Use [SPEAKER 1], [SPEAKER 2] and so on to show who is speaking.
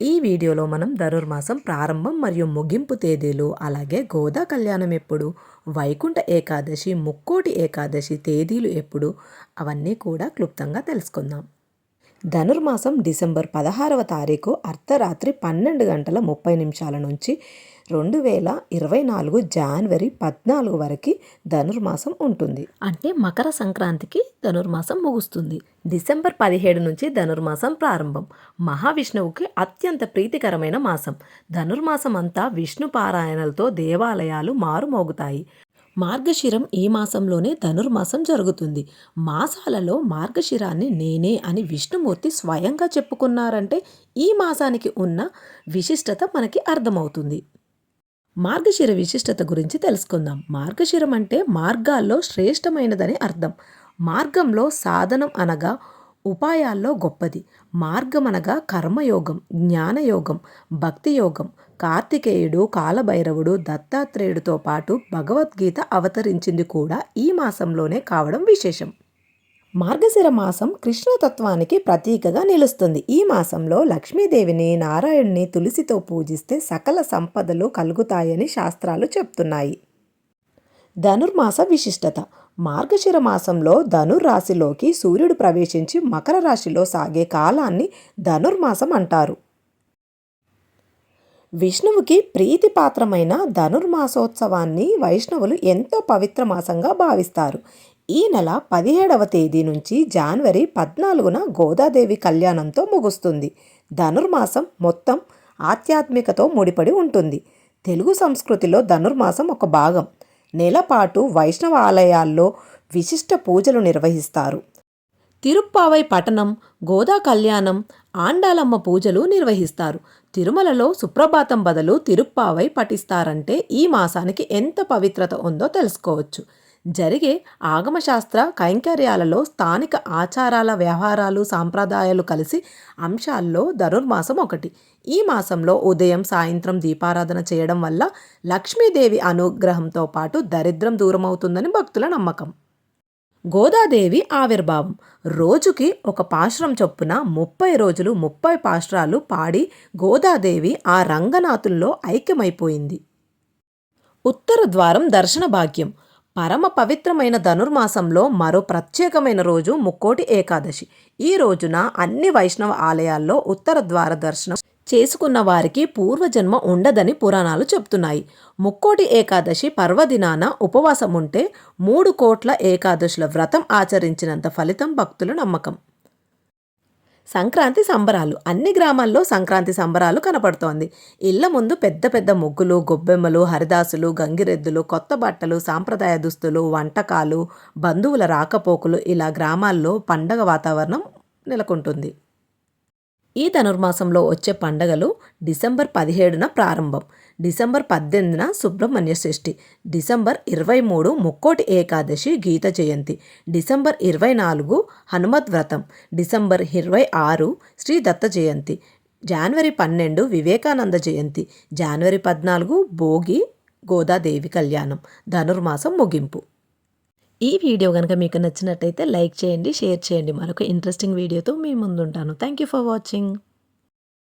[SPEAKER 1] ఈ వీడియోలో మనం ధనుర్మాసం ప్రారంభం మరియు ముగింపు తేదీలు అలాగే గోదా కళ్యాణం ఎప్పుడు వైకుంఠ ఏకాదశి ముక్కోటి ఏకాదశి తేదీలు ఎప్పుడు అవన్నీ కూడా క్లుప్తంగా తెలుసుకుందాం. ధనుర్మాసం డిసెంబర్ పదహారవ తారీఖు అర్ధరాత్రి పన్నెండు గంటల ముప్పై నిమిషాల నుంచి రెండు వేల ఇరవై నాలుగు జనవరి పద్నాలుగు వరకు ధనుర్మాసం ఉంటుంది. అంటే మకర సంక్రాంతికి ధనుర్మాసం ముగుస్తుంది. డిసెంబర్ పదిహేడు నుంచి ధనుర్మాసం ప్రారంభం. మహావిష్ణువుకి అత్యంత ప్రీతికరమైన మాసం. ధనుర్మాసం అంతా విష్ణు పారాయణలతో దేవాలయాలు మారుమోగుతాయి. మార్గశిరం ఈ మాసంలోనే ధనుర్మాసం జరుగుతుంది. మాసాలలో మార్గశిరాన్ని నేనే అని విష్ణుమూర్తి స్వయంగా చెప్పుకున్నారంటే ఈ మాసానికి ఉన్న విశిష్టత మనకి అర్థమవుతుంది. మార్గశిర విశిష్టత గురించి తెలుసుకుందాం. మార్గశిరం అంటే మార్గాల్లో శ్రేష్టమైనదని అర్థం. మార్గంలో సాధనం అనగా ఉపాయాల్లో గొప్పది. మార్గమనగా కర్మయోగం జ్ఞానయోగం భక్తి యోగం కార్తికేయుడు కాలభైరవుడు దత్తాత్రేయుడితో పాటు భగవద్గీత అవతరించింది కూడా ఈ మాసంలోనే కావడం విశేషం. మార్గశిర మాసం కృష్ణతత్వానికి ప్రతీకగా నిలుస్తుంది. ఈ మాసంలో లక్ష్మీదేవిని నారాయణ్ణి తులసితో పూజిస్తే సకల సంపదలు కలుగుతాయని శాస్త్రాలు చెప్తున్నాయి. ధనుర్మాస విశిష్టత. మార్గశిర మాసంలో ధనుర్రాశిలోకి సూర్యుడు ప్రవేశించి మకర రాశిలో సాగే కాలాన్ని ధనుర్మాసం అంటారు. విష్ణువుకి ప్రీతిపాత్రమైన ధనుర్మాసోత్సవాన్ని వైష్ణవులు ఎంతో పవిత్ర మాసంగా భావిస్తారు. ఈ నెల పదిహేడవ తేదీ నుంచి జనవరి పద్నాలుగున గోదాదేవి కళ్యాణంతో ముగుస్తుంది. ధనుర్మాసం మొత్తం ఆధ్యాత్మికతో ముడిపడి ఉంటుంది. తెలుగు సంస్కృతిలో ధనుర్మాసం ఒక భాగం. నెలపాటు వైష్ణవ ఆలయాల్లో విశిష్ట పూజలు నిర్వహిస్తారు. తిరుప్పావై పట్టణం గోదా కళ్యాణం ఆండాలమ్మ పూజలు నిర్వహిస్తారు. తిరుమలలో సుప్రభాతం బదులు తిరుప్పావై పఠిస్తారంటే ఈ మాసానికి ఎంత పవిత్రత ఉందో తెలుసుకోవచ్చు. జరిగే ఆగమశాస్త్ర కైంకర్యాలలో స్థానిక ఆచారాల వ్యవహారాలు సాంప్రదాయాలు కలిసి అంశాల్లో ధనుర్మాసం ఒకటి. ఈ మాసంలో ఉదయం సాయంత్రం దీపారాధన చేయడం వల్ల లక్ష్మీదేవి అనుగ్రహంతో పాటు దరిద్రం దూరమవుతుందని భక్తుల నమ్మకం. గోదాదేవి ఆవిర్భావం. రోజుకి ఒక పాశ్రం చొప్పున ముప్పై రోజులు ముప్పై పాశ్రాలు పాడి గోదాదేవి ఆ రంగనాథుల్లో ఐక్యమైపోయింది. ఉత్తర ద్వారం దర్శన భాగ్యం. పరమ పవిత్రమైన ధనుర్మాసంలో మరో ప్రత్యేకమైన రోజు ముక్కోటి ఏకాదశి. ఈ రోజున అన్ని వైష్ణవ ఆలయాల్లో ఉత్తర ద్వార దర్శనం చేసుకున్న వారికి పూర్వజన్మ ఉండదని పురాణాలు చెప్తున్నాయి. ముక్కోటి ఏకాదశి పర్వదినాన ఉపవాసం ఉంటే మూడు కోట్ల ఏకాదశుల వ్రతం ఆచరించినంత ఫలితం భక్తుల నమ్మకం. సంక్రాంతి సంబరాలు. అన్ని గ్రామాల్లో సంక్రాంతి సంబరాలు కనపడుతోంది. ఇళ్ళ ముందు పెద్ద పెద్ద ముగ్గులు గొబ్బెమ్మలు హరిదాసులు గంగిరెద్దులు కొత్త బట్టలు సాంప్రదాయ దుస్తులు వంటకాలు బంధువుల రాకపోకలు ఇలా గ్రామాల్లో పండగ వాతావరణం నెలకొంటుంది. ఈ ధనుర్మాసంలో వచ్చే పండగలు డిసెంబర్ పదిహేడున ప్రారంభం డిసెంబర్ పద్దెనిమిదిన సుబ్రహ్మణ్య షష్ఠి డిసెంబర్ ఇరవై మూడు ముక్కోటి ఏకాదశి గీత జయంతి డిసెంబర్ ఇరవై నాలుగు హనుమత్ వ్రతం డిసెంబర్ ఇరవై ఆరు శ్రీ దత్త జయంతి జనవరి పన్నెండు వివేకానంద జయంతి జనవరి పద్నాలుగు భోగి గోదాదేవి కళ్యాణం ధనుర్మాసం ముగింపు. ఈ వీడియో కనుక మీకు నచ్చినట్టయితే లైక్ చేయండి షేర్ చేయండి. మరొక ఇంట్రెస్టింగ్ వీడియోతో మీ ముందుంటాను. Thank you for watching